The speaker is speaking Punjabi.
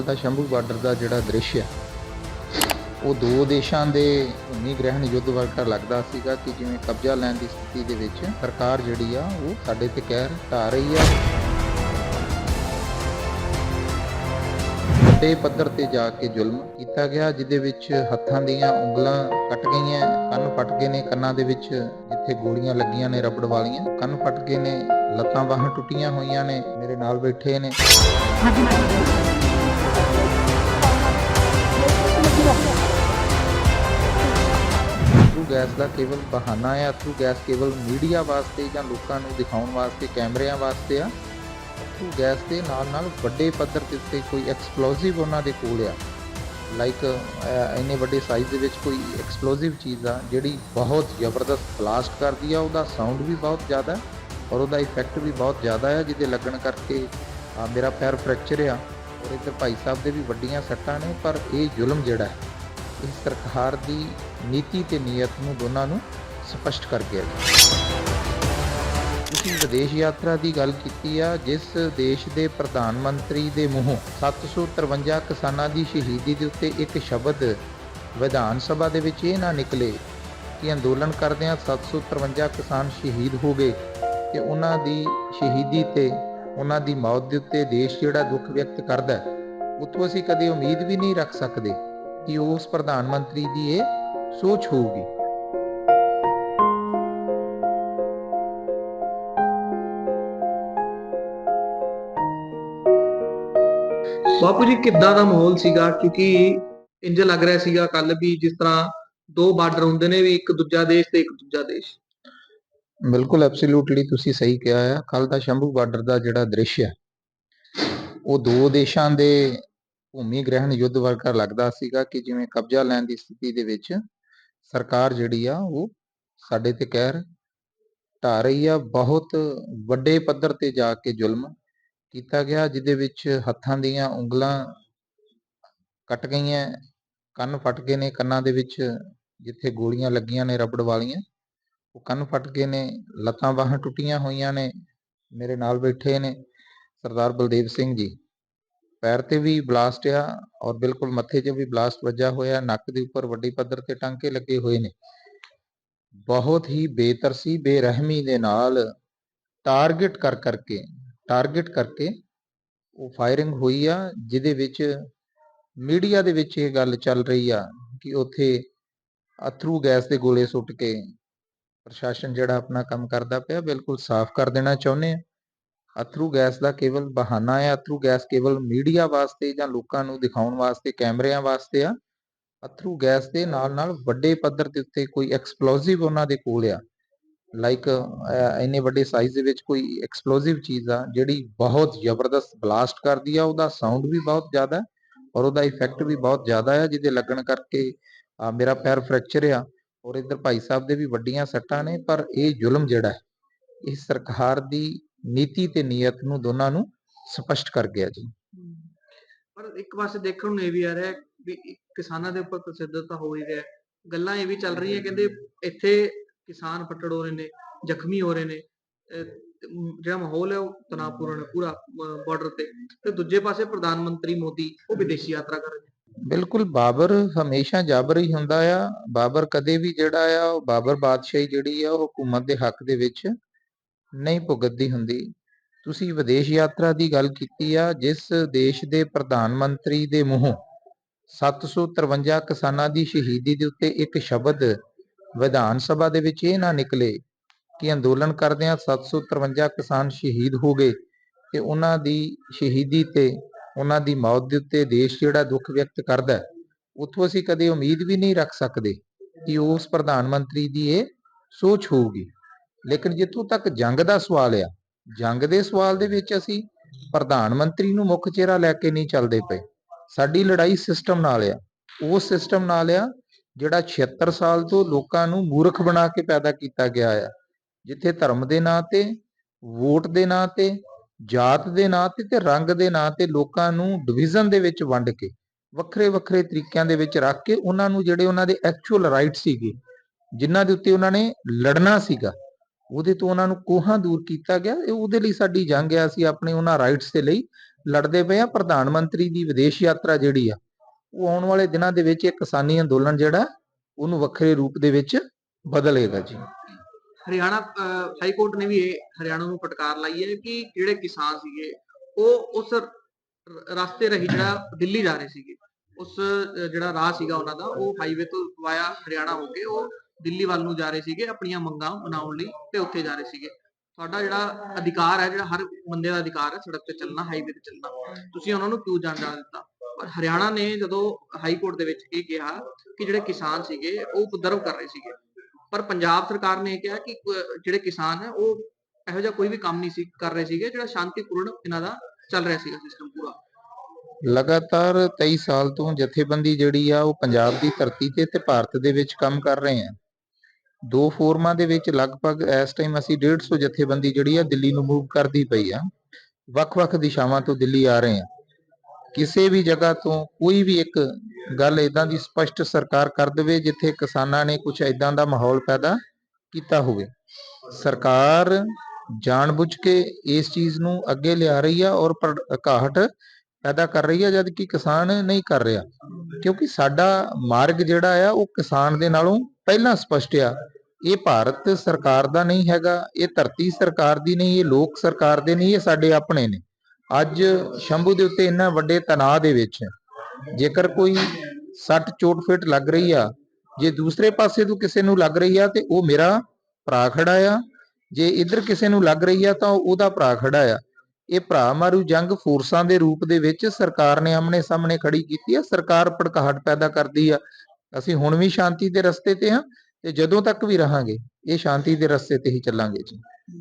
ਕੱਲ ਦਾ ਸ਼ੰਭੂ ਬਾਰਡਰ ਦਾ ਜਿਹੜਾ ਦ੍ਰਿਸ਼ ਹੈ ਉਹ ਦੋ ਦੇਸ਼ਾਂ ਦੇ ਭੂਮੀ ਗ੍ਰਹਿਣ ਯੁੱਧ ਵਰਗਾ ਲੱਗਦਾ ਸੀਗਾ ਕਿ ਜਿਵੇਂ ਕਬਜ਼ਾ ਲੈਣ ਦੀ ਸਥਿਤੀ ਦੇ ਵਿੱਚ ਸਰਕਾਰ ਜਿਹੜੀ ਆ, ਉਹ ਸਾਡੇ ਤੇ ਕਹਿਰ ਢਾ ਰਹੀ ਆ। ਵੱਡੇ ਪੱਧਰ ਤੇ ਜਾ ਕੇ ਜ਼ੁਲਮ ਕੀਤਾ ਗਿਆ, ਜਿਹਦੇ ਵਿੱਚ ਹੱਥਾਂ ਦੀਆਂ ਉਂਗਲਾਂ ਕੱਟ ਗਈਆਂ, ਕੰਨ ਫਟ ਗਏ ਨੇ, ਕੰਨਾਂ ਦੇ ਵਿੱਚ ਜਿੱਥੇ ਗੋਲੀਆਂ ਲੱਗੀਆਂ ਨੇ, ਰਬੜ ਵਾਲੀਆਂ, ਕੰਨ ਫਟ ਗਏ ਨੇ, ਲੱਤਾਂ ਬਾਹਾਂ ਟੁੱਟੀਆਂ ਹੋਈਆਂ ਨੇ, ਮੇਰੇ ਨਾਲ ਬੈਠੇ ਨੇ। ਥਰੂ ਗੈਸ ਦਾ ਕੇਵਲ ਬਹਾਨਾ ਹੈ ਥਰੂ ਗੈਸ ਕੇਵਲ ਮੀਡੀਆ ਵਾਸਤੇ ਜਾਂ ਲੋਕਾਂ ਨੂੰ ਦਿਖਾਉਣ ਵਾਸਤੇ, ਕੈਮਰਿਆਂ ਵਾਸਤੇ ਆ। ਥਰੂ ਗੈਸ ਦੇ ਨਾਲ ਨਾਲ ਵੱਡੇ ਪੱਧਰ ਦੇ ਉੱਤੇ ਕੋਈ ਐਕਸਪਲੋਸਿਵ ਉਹਨਾਂ ਦੇ ਕੋਲ ਆ। ਲਾਈਕ ਇੰਨੇ ਵੱਡੇ ਸਾਈਜ਼ ਦੇ ਵਿੱਚ ਕੋਈ ਐਕਸਪਲੋਸਿਵ ਚੀਜ਼ ਆ, ਜਿਹੜੀ ਬਹੁਤ ਜ਼ਬਰਦਸਤ ਬਲਾਸਟ ਕਰਦੀ ਆ, ਉਹਦਾ ਸਾਊਂਡ ਵੀ ਬਹੁਤ ਜ਼ਿਆਦਾ, ਔਰ ਉਹਦਾ ਇਫੈਕਟ ਵੀ ਬਹੁਤ ਜ਼ਿਆਦਾ ਆ, ਜਿਹਦੇ ਲੱਗਣ ਕਰਕੇ ਮੇਰਾ ਪੈਰ ਫ੍ਰੈਕਚਰ ਆ। ਔਰ ਇੱਧਰ ਭਾਈ ਸਾਹਿਬ ਦੇ ਵੀ ਵੱਡੀਆਂ ਸੱਟਾਂ ਨੇ, ਪਰ ਇਹ ਜ਼ੁਲਮ ਜਿਹੜਾ ਹੈ ਇਸ ਸਰਕਾਰ ਦੀ ਨੀਤੀ ਤੇ ਨੀਅਤ ਨੂੰ ਦੋਨਾਂ ਨੂੰ ਸਪਸ਼ਟ ਕਰ ਗਿਆ ਤੁਸੀਂ ਵਿਦੇਸ਼ ਯਾਤਰਾ ਦੀ ਗੱਲ ਕੀਤੀ ਆ, ਜਿਸ ਦੇਸ਼ ਦੇ ਪ੍ਰਧਾਨ ਮੰਤਰੀ ਦੇ ਮੂੰਹੋਂ 753 ਕਿਸਾਨਾਂ ਦੀ ਸ਼ਹੀਦੀ ਦੇ ਉੱਤੇ ਇੱਕ ਸ਼ਬਦ ਵਿਧਾਨ ਸਭਾ ਦੇ ਵਿੱਚ ਇਹ ਨਾ ਨਿਕਲੇ ਕਿ ਅੰਦੋਲਨ ਕਰਦਿਆਂ 753 ਕਿਸਾਨ ਸ਼ਹੀਦ ਹੋ ਗਏ ਤੇ ਉਹਨਾਂ ਦੀ ਸ਼ਹੀਦੀ ਤੇ ਉਹਨਾਂ ਦੀ ਮੌਤ ਦੇ ਉੱਤੇ ਦੇਸ਼ ਜਿਹੜਾ ਦੁੱਖ ਵਿਅਕਤ ਕਰਦਾ ਹੈ, ਉੱਥੋਂ ਅਸੀਂ ਕਦੇ ਉਮੀਦ ਵੀ ਨਹੀਂ ਰੱਖ ਸਕਦੇ ਕਿ ਉਸ ਪ੍ਰਧਾਨ ਮੰਤਰੀ ਦੀ ਇਹ ਸੋਚ ਹੋਊਗੀ। ਬਾਪੂ ਜੀ, ਕਿੱਦਾਂ ਦਾ ਮਾਹੌਲ ਸੀਗਾ? ਕਿਉਂਕਿ ਇੰਜ ਲੱਗ ਰਿਹਾ ਸੀਗਾ ਕੱਲ ਵੀ ਜਿਸ ਤਰ੍ਹਾਂ ਦੋ ਬਾਰਡਰ ਹੁੰਦੇ ਨੇ, ਵੀ ਇੱਕ ਦੂਜਾ ਦੇਸ਼ ਤੇ ਇੱਕ ਦੂਜਾ ਦੇਸ਼। ਬਿਲਕੁਲ ਐਬਸੋਲੂਟਲੀ ਤੁਸੀਂ ਸਹੀ ਕਿਹਾ ਆ। ਕੱਲ ਦਾ ਸ਼ੰਭੂ ਬਾਰਡਰ ਦਾ ਜਿਹੜਾ ਦ੍ਰਿਸ਼ ਹੈ ਉਹ ਦੋ ਦੇਸ਼ਾਂ ਦੇ ਭੂਮੀ ਗ੍ਰਹਿਣ ਯੁੱਧ ਵਰਗਾ ਲੱਗਦਾ ਸੀਗਾ ਕਿ ਜਿਵੇਂ ਕਬਜ਼ਾ ਲੈਣ ਦੀ ਸਥਿਤੀ ਦੇ ਵਿੱਚ ਸਰਕਾਰ ਜਿਹੜੀ ਆ, ਉਹ ਸਾਡੇ ਤੇ ਕਹਿਰ ਢਾ ਰਹੀ ਆ। ਬਹੁਤ ਵੱਡੇ ਪੱਧਰ ਤੇ ਜਾ ਕੇ ਜ਼ੁਲਮ ਕੀਤਾ ਗਿਆ, ਜਿਹਦੇ ਵਿੱਚ ਹੱਥਾਂ ਦੀਆਂ ਉਂਗਲਾਂ ਕੱਟ ਗਈਆਂ, ਕੰਨ ਫਟ ਗਏ ਨੇ, ਕੰਨਾਂ ਦੇ ਵਿੱਚ ਜਿੱਥੇ ਗੋਲੀਆਂ ਲੱਗੀਆਂ ਨੇ, ਰਬੜ ਵਾਲੀਆਂ। ਉਹ ਕੰਨ ਫਟ ਗਏ ਨੇ, ਲੱਤਾਂ ਬਾਹਾਂ ਟੁੱਟੀਆਂ ਹੋਈਆਂ ਨੇ, ਮੇਰੇ ਨਾਲ ਬੈਠੇ ਨੇ ਸਰਦਾਰ ਬਲਦੇਵ ਸਿੰਘ ਜੀ। ਪੈਰ ਤੇ ਵੀ ਬਲਾਸਟ ਆ ਔਰ ਬਿਲਕੁਲ ਮੱਥੇ 'ਚ ਵੀ ਬਲਾਸਟ ਵੱਜਾ ਹੋਇਆ, ਨੱਕ ਦੇ ਉੱਪਰ ਵੱਡੀ ਪੱਧਰ ਤੇ ਟਾਂਕੇ ਲੱਗੇ ਹੋਏ ਨੇ। ਬਹੁਤ ਹੀ ਬੇਤਰਸੀ, ਬੇਰਹਿਮੀ ਦੇ ਨਾਲ ਟਾਰਗੇਟ ਕਰ ਕਰਕੇ, ਟਾਰਗੇਟ ਕਰਕੇ ਉਹ ਫਾਇਰਿੰਗ ਹੋਈ ਆ, ਜਿਹਦੇ ਵਿੱਚ ਮੀਡੀਆ ਦੇ ਵਿੱਚ ਇਹ ਗੱਲ ਚੱਲ ਰਹੀ ਆ ਕਿ ਉੱਥੇ ਅਥਰੂ ਗੈਸ ਦੇ ਗੋਲੇ ਸੁੱਟ ਕੇ ਪ੍ਰਸ਼ਾਸਨ ਜਿਹੜਾ ਆਪਣਾ ਕੰਮ ਕਰਦਾ ਪਿਆ, ਬਿਲਕੁਲ ਸਾਫ਼ ਕਰ ਦੇਣਾ ਚਾਹੁੰਦੇ ਆ। ਅਥਰੂ ਗੈਸ ਦਾ ਕੇਵਲ ਬਹਾਨਾ ਹੈ ਅਥਰੂ ਗੈਸ ਕੇਵਲ ਮੀਡੀਆ ਵਾਸਤੇ ਜਾਂ ਲੋਕਾਂ ਨੂੰ ਦਿਖਾਉਣ ਵਾਸਤੇ, ਕੈਮਰਿਆਂ ਵਾਸਤੇ ਆ। ਅਥਰੂ ਗੈਸ ਦੇ ਨਾਲ ਨਾਲ ਵੱਡੇ ਪੱਧਰ ਦੇ ਉੱਤੇ ਕੋਈ ਐਕਸਪਲੋਸਿਵ ਉਹਨਾਂ ਦੇ ਕੋਲ ਆ। ਲਾਈਕ ਇੰਨੇ ਵੱਡੇ ਸਾਈਜ਼ ਦੇ ਵਿੱਚ ਕੋਈ ਐਕਸਪਲੋਸਿਵ ਚੀਜ਼ ਆ, ਜਿਹੜੀ ਬਹੁਤ ਜ਼ਬਰਦਸਤ ਬਲਾਸਟ ਕਰਦੀ ਆ, ਉਹਦਾ ਸਾਊਂਡ ਵੀ ਬਹੁਤ ਜ਼ਿਆਦਾ, ਔਰ ਉਹਦਾ ਇਫੈਕਟ ਵੀ ਬਹੁਤ ਜ਼ਿਆਦਾ ਆ, ਜਿਹਦੇ ਲੱਗਣ ਕਰਕੇ ਮੇਰਾ ਪੈਰ ਫ੍ਰੈਕਚਰ ਆ। ਔਰ ਇੱਧਰ ਭਾਈ ਸਾਹਿਬ ਦੇ ਵੀ ਵੱਡੀਆਂ ਸੱਟਾਂ ਨੇ, ਪਰ ਇਹ ਜ਼ੁਲਮ ਜਿਹੜਾ ਹੈ, ਇਹ ਸਰਕਾਰ ਦੀ ਨੀਤੀ ਤੇ ਨੀਅਤ ਨੂੰ ਦੋਨਾਂ ਨੂੰ ਸਪਸ਼ਟ ਕਰ ਗਿਆ ਜੀ। ਪਰ ਇੱਕ ਪਾਸੇ ਦੇਖਣ ਨੂੰ ਇਹ ਵੀ ਆ ਰਿਹਾ ਵੀ ਕਿਸਾਨਾਂ ਦੇ ਉੱਪਰ ਤਸ਼ੱਦਦ ਤਾਂ ਹੋ ਹੀ ਰਿਹਾ। ਗੱਲਾਂ ਇਹ ਵੀ ਚੱਲ ਰਹੀਆਂ, ਕਹਿੰਦੇ ਇੱਥੇ ਕਿਸਾਨ ਫੱਟੜ ਹੋ ਰਹੇ ਨੇ, ਜ਼ਖਮੀ ਹੋ ਰਹੇ ਨੇ ਜਿਹੜਾ ਮਾਹੌਲ ਹੈ ਉਹ ਤਣਾਅਪੂਰਨ ਹੈ ਪੂਰਾ ਬਾਰਡਰ ਤੇ। ਤੇ ਦੂਜੇ ਪਾਸੇ ਪ੍ਰਧਾਨ ਮੰਤਰੀ ਮੋਦੀ, ਉਹ ਵਿਦੇਸ਼ੀ ਯਾਤਰਾ ਕਰ ਰਹੇ ਨੇ। ਬਿਲਕੁਲ, ਬਾਬਰ ਹਮੇਸ਼ਾ ਜਾਬਰ ਹੀ ਹੁੰਦਾ ਆ। ਬਾਬਰ ਕਦੇ ਵੀ ਜਿਹੜਾ ਆ, ਉਹ ਬਾਬਰ ਬਾਦਸ਼ਾਹੀ ਜਿਹੜੀ ਆ, ਉਹ ਹਕੂਮਤ ਦੇ ਹੱਕ ਦੇ ਵਿੱਚ ਨਹੀਂ ਭੁਗਤਦੀ ਹੁੰਦੀ। ਤੁਸੀਂ ਵਿਦੇਸ਼ ਯਾਤਰਾ ਦੀ ਗੱਲ ਕੀਤੀ ਆ, ਜਿਸ ਦੇਸ਼ ਦੇ ਪ੍ਰਧਾਨ ਮੰਤਰੀ ਦੇ ਮੂੰਹੋਂ 753 ਕਿਸਾਨਾਂ ਦੀ ਸ਼ਹੀਦੀ ਦੇ ਉੱਤੇ ਇੱਕ ਸ਼ਬਦ ਵਿਧਾਨ ਸਭਾ ਦੇ ਵਿੱਚ ਇਹ ਨਾ ਨਿਕਲੇ ਕਿ ਅੰਦੋਲਨ ਕਰਦਿਆਂ 753 ਕਿਸਾਨ ਸ਼ਹੀਦ ਹੋ ਗਏ ਤੇ ਉਹਨਾਂ ਦੀ ਸ਼ਹੀਦੀ ਤੇ ਉਹਨਾਂ ਦੀ ਮੌਤ ਦੇ ਉੱਤੇ ਦੇਸ਼ ਜਿਹੜਾ ਦੁੱਖ ਵਿਅਕਤ ਕਰਦਾ ਹੈ, ਉੱਥੋਂ ਅਸੀਂ ਕਦੇ ਉਮੀਦ ਵੀ ਨਹੀਂ ਰੱਖ ਸਕਦੇ ਕਿ ਉਸ ਪ੍ਰਧਾਨ ਮੰਤਰੀ ਦੀ ਇਹ ਸੋਚ ਹੋਊਗੀ। ਲੇਕਿਨ ਜਿੱਥੋਂ ਤੱਕ ਜੰਗ ਦਾ ਸਵਾਲ ਆ, ਜੰਗ ਦੇ ਸਵਾਲ ਦੇ ਵਿੱਚ ਅਸੀਂ ਪ੍ਰਧਾਨ ਮੰਤਰੀ ਨੂੰ ਮੁੱਖ ਚਿਹਰਾ ਲੈ ਕੇ ਨਹੀਂ ਚੱਲਦੇ ਪਏ। ਸਾਡੀ ਲੜਾਈ ਸਿਸਟਮ ਨਾਲ ਆ। ਉਸ ਸਿਸਟਮ ਨਾਲ ਆ ਜਿਹੜਾ 76 ਸਾਲ ਤੋਂ ਲੋਕਾਂ ਨੂੰ ਮੂਰਖ ਬਣਾ ਕੇ ਪੈਦਾ ਕੀਤਾ ਗਿਆ ਆ। ਜਿੱਥੇ ਧਰਮ ਦੇ ਨਾਂ ਤੇ, ਵੋਟ ਦੇ ਨਾਂ ਤੇ ਜਾਤ ਦੇ ਨਾਂ ਤੇ ਤੇ ਰੰਗ ਦੇ ਨਾਂ ਤੇ ਲੋਕਾਂ ਨੂੰ ਡਿਵੀਜ਼ਨ ਦੇ ਵਿੱਚ ਵੰਡ ਕੇ, ਵੱਖਰੇ ਵੱਖਰੇ ਤਰੀਕਿਆਂ ਦੇ ਵਿੱਚ ਰੱਖ ਕੇ ਉਹਨਾਂ ਨੂੰ ਜਿਹੜੇ ਉਹਨਾਂ ਦੇ ਐਕਚੁਅਲ ਰਾਈਟ ਸੀਗੇ, ਜਿਨ੍ਹਾਂ ਦੇ ਉੱਤੇ ਉਹਨਾਂ ਨੇ ਲੜਨਾ ਸੀਗਾ, ਉਹਦੇ ਤੋਂ ਉਹਨਾਂ ਨੂੰ ਕੋਹਾਂ ਦੂਰ ਕੀਤਾ ਗਿਆ, ਇਹ ਉਹਦੇ ਲਈ ਸਾਡੀ ਜੰਗ ਆ, ਅਸੀਂ ਆਪਣੇ ਉਹਨਾਂ ਰਾਈਟਸ ਦੇ ਲਈ ਲੜਦੇ ਪਏ ਆ, ਪ੍ਰਧਾਨ ਮੰਤਰੀ ਦੀ ਵਿਦੇਸ਼ ਯਾਤਰਾ ਜਿਹੜੀ ਆ, ਉਹ ਆਉਣ ਵਾਲੇ ਦਿਨਾਂ ਦੇ ਵਿੱਚ ਇਹ ਕਿਸਾਨੀ ਅੰਦੋਲਨ ਜਿਹੜਾ, ਉਹਨੂੰ ਵੱਖਰੇ ਰੂਪ ਦੇ ਵਿੱਚ ਬਦਲੇਗਾ ਜੀ। ਹਰਿਆਣਾ ਹਾਈ ਕੋਰਟ ਨੇ ਵੀ ਇਹ ਹਰਿਆਣਾ ਨੂੰ ਫਟਕਾਰ ਲਾਈ ਹੈ ਕਿ ਜਿਹੜੇ ਕਿਸਾਨ ਸੀਗੇ, ਉਹ ਉਸ ਰਸਤੇ ਰਹੀ ਜਿਹੜਾ ਦਿੱਲੀ ਜਾ ਰਹੇ ਸੀਗੇ, ਉਸ ਜਿਹੜਾ ਰਾਹ ਸੀਗਾ ਉਹਨਾਂ ਦਾ, ਉਹ ਹਾਈਵੇ ਤੋਂ ਵਾਇਆ ਹਰਿਆਣਾ ਹੋ ਕੇ ਉਹ ਦਿੱਲੀ ਵੱਲ ਨੂੰ ਜਾ ਰਹੇ ਸੀਗੇ, ਆਪਣੀਆਂ ਮੰਗਾਂ ਮਨਾਉਣ ਲਈ ਤੇ ਉੱਥੇ ਜਾ ਰਹੇ ਸੀਗੇ। ਤੁਹਾਡਾ ਜਿਹੜਾ ਅਧਿਕਾਰ ਹੈ, ਜਿਹੜਾ ਹਰ ਬੰਦੇ ਦਾ ਅਧਿਕਾਰ ਹੈ, ਸੜਕ ਤੇ ਚੱਲਣਾ ਹਾਈਵੇ ਤੇ ਚੱਲਣਾ, ਤੁਸੀਂ ਉਹਨਾਂ ਨੂੰ ਕਿਉਂ ਜਾਣ ਜਾਣ ਦਿੱਤਾ? ਪਰ ਹਰਿਆਣਾ ਨੇ ਜਦੋਂ ਹਾਈ ਕੋਰਟ ਦੇ ਵਿੱਚ ਇਹ ਕਿਹਾ ਕਿ ਜਿਹੜੇ ਕਿਸਾਨ ਸੀਗੇ, ਉਹ ਉਪਦਰਵ ਕਰ ਰਹੇ ਸੀਗੇ। ਪਰ ਪੰਜਾਬ ਸਰਕਾਰ ਨੇ ਇਹ ਕਿਹਾ ਕਿ ਜਿਹੜੇ ਕਿਸਾਨ ਹੈ, ਉਹ ਇਹੋ ਜਿਹਾ ਕੋਈ ਵੀ ਕੰਮ ਨਹੀਂ ਸੀ ਕਰ ਰਹੇ ਸੀਗੇ, ਜਿਹੜਾ ਸ਼ਾਂਤੀਪੂਰਨ ਇਹਨਾਂ ਦਾ ਚੱਲ ਰਿਹਾ ਸੀਗਾ ਸਿਸਟਮ ਪੂਰਾ। ਲਗਾਤਾਰ 23 ਸਾਲ ਤੋਂ ਜਥੇਬੰਦੀ ਜਿਹੜੀ ਆ, ਉਹ ਪੰਜਾਬ ਦੀ ਧਰਤੀ ਤੇ ਤੇ ਭਾਰਤ ਦੇ ਵਿੱਚ ਕੰਮ ਕਰ ਰਹੇ ਆ। ਦੋ ਫੋਰਮਾਂ ਦੇ ਵਿੱਚ ਲਗਭਗ ਇਸ ਟਾਈਮ ਅਸੀਂ 150 ਜਥੇਬੰਦੀ ਜਿਹੜੀ ਆ, ਦਿੱਲੀ ਨੂੰ ਮੂਵ ਕਰਦੀ ਪਈ ਆ। ਵੱਖ-ਵੱਖ ਦਿਸ਼ਾਵਾਂ ਤੋਂ ਦਿੱਲੀ ਆ ਰਹੇ ਆ। ਕਿਸੇ ਵੀ ਜਗ੍ਹਾ ਤੋਂ ਕੋਈ ਵੀ ਇੱਕ ਗੱਲ ਇਦਾਂ ਦੀ ਸਪਸ਼ਟ ਸਰਕਾਰ ਕਰ ਦੇਵੇ ਜਿੱਥੇ ਕਿਸਾਨਾਂ ਨੇ ਕੁਝ ਇਦਾਂ ਦਾ ਮਾਹੌਲ ਪੈਦਾ ਕੀਤਾ ਹੋਵੇ। ਸਰਕਾਰ ਜਾਣਬੁੱਝ ਕੇ ਇਸ ਚੀਜ਼ ਨੂੰ ਅੱਗੇ ਲਿਆ ਰਹੀ ਆ ਔਰ ਪਰ- ਘਾਟ ਪੈਦਾ ਕਰ ਰਹੀ ਹੈ ਜਦ ਕਿ ਕਿਸਾਨ ਨਹੀਂ ਕਰ ਰਿਹਾ। ਕਿਉਂਕਿ ਸਾਡਾ ਮਾਰਗ ਜਿਹੜਾ ਆ, ਉਹ ਕਿਸਾਨ ਦੇ ਨਾਲੋਂ ਪਹਿਲਾਂ ਸਪਸ਼ਟ ਆ। ਇਹ ਭਾਰਤ ਸਰਕਾਰ ਦਾ ਨਹੀਂ ਹੈਗਾ, ਇਹ ਧਰਤੀ ਸਰਕਾਰ ਦੀ ਨਹੀਂ, ਇਹ ਲੋਕ ਸਰਕਾਰ ਦੇ ਨਹੀਂ, ਇਹ ਸਾਡੇ ਆਪਣੇ ਨੇ। ਅੱਜ ਸ਼ੰਭੂ ਦੇ ਉੱਤੇ ਇੰਨਾ ਵੱਡੇ ਤਣਾਅ ਦੇ ਵਿੱਚ ਜੇਕਰ ਕੋਈ ਸੱਟ ਚੋਟ ਫੇਟ ਲੱਗ ਰਹੀ ਆ, ਜੇ ਦੂਸਰੇ ਪਾਸੇ ਤੋਂ ਕਿਸੇ ਨੂੰ ਲੱਗ ਰਹੀ ਆ ਤੇ ਉਹ ਮੇਰਾ ਭਰਾ ਖੜਾ ਆ, ਜੇ ਇੱਧਰ ਕਿਸੇ ਨੂੰ ਲੱਗ ਰਹੀ ਆ ਤਾਂ ਉਹਦਾ ਭਰਾ ਖੜਾ ਆ। ਇਹ ਭਰਾ ਮਾਰੂ ਜੰਗ ਫੋਰਸਾਂ ਦੇ ਰੂਪ ਦੇ ਵਿੱਚ ਸਰਕਾਰ ਨੇ ਆਮਣੇ ਸਾਹਮਣੇ ਖੜੀ ਕੀਤੀ ਆ, ਸਰਕਾਰ ਭੜਕਾਹਟ ਪੈਦਾ ਕਰਦੀ ਆ। ਅਸੀਂ ਹੁਣ ਵੀ ਸ਼ਾਂਤੀ ਦੇ ਰਸਤੇ ਤੇ ਹਾਂ ਤੇ ਜਦੋਂ ਤੱਕ ਵੀ ਰਹਾਂਗੇ, ਇਹ ਸ਼ਾਂਤੀ ਦੇ ਰਸਤੇ ਤੇ ਹੀ ਚੱਲਾਂਗੇ ਜੀ।